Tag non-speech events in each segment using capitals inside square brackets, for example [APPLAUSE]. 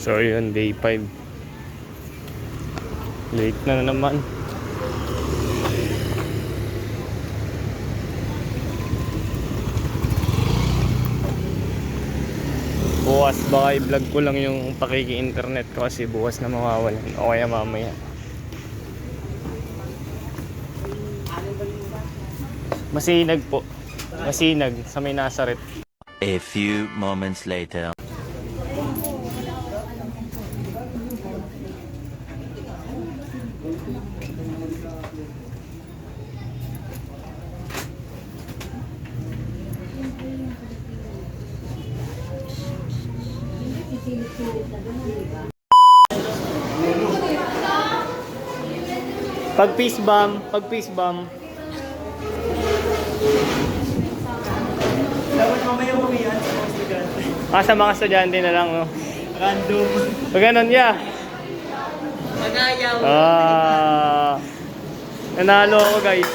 So yun, day 5. Late na naman. Bukas baka i-vlog ko lang yung pakiki-internet ko kasi bukas na mawawalan. O kaya mamaya. Masinag po. Masinag sa may Nazaret. A few moments later. Pag peace bomb, pag peace bomb. Dapat mamaya uwian sa mga estudyante. Ah, sa mga estudyante na lang, no? Random. Pag ganun, yeah. Magayaw. Ah. Nanalo ako, guys.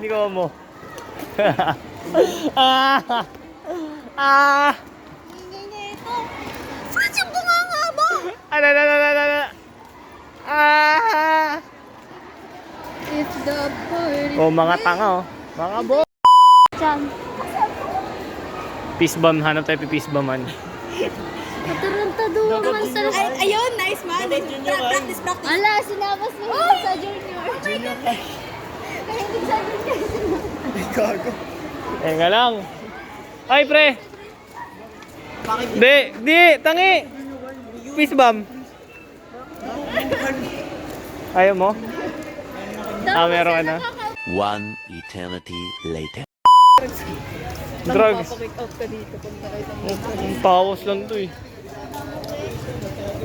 Hindi ko mo. [LAUGHS] ah. Ah. French, yung bunganga mo! Ano, ano, ano, ano, ano. Ah. If the party... Oh, mga tanga, oh. Mga bo. Peace bomb, hanap tayo peace bomban. [LAUGHS] Matarantado naman sa... Ay, ayun, nice man. Practice, practice. Ala, sinabas mo yun sa junior. Junior high. Kaya hindi sa junior. Gago. Eh, nga lang. Ay, pre. Di, di, tangi. Peace bomb. Ayaw mo? Ah, meron ka na. One eternity later. Drugs. Papakit out ka dito pag nakita mo. Ang pawas lang to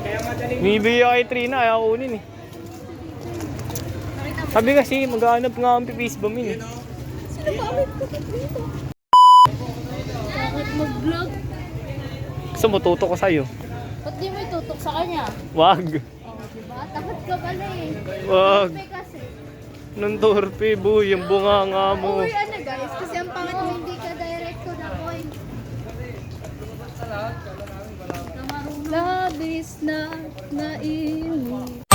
eh. Bibigyan kay Trina, ayaw kunin eh. Sabi kasi, maghanap nga ang pipis yun eh. Sino ba ulit ko dito? Bakit mag-vlog? Gusto mo, tuto ko sa'yo. Ba't di mo itutok sa kanya? Wag. Oh, diba? Takot ka pala eh. Wag. Torpe kasi. Nang torpe, boy. Yung bunga nga mo. Uy, ano guys? Kasi ang pangit mo hindi ka direct to the point. Labis na nainit.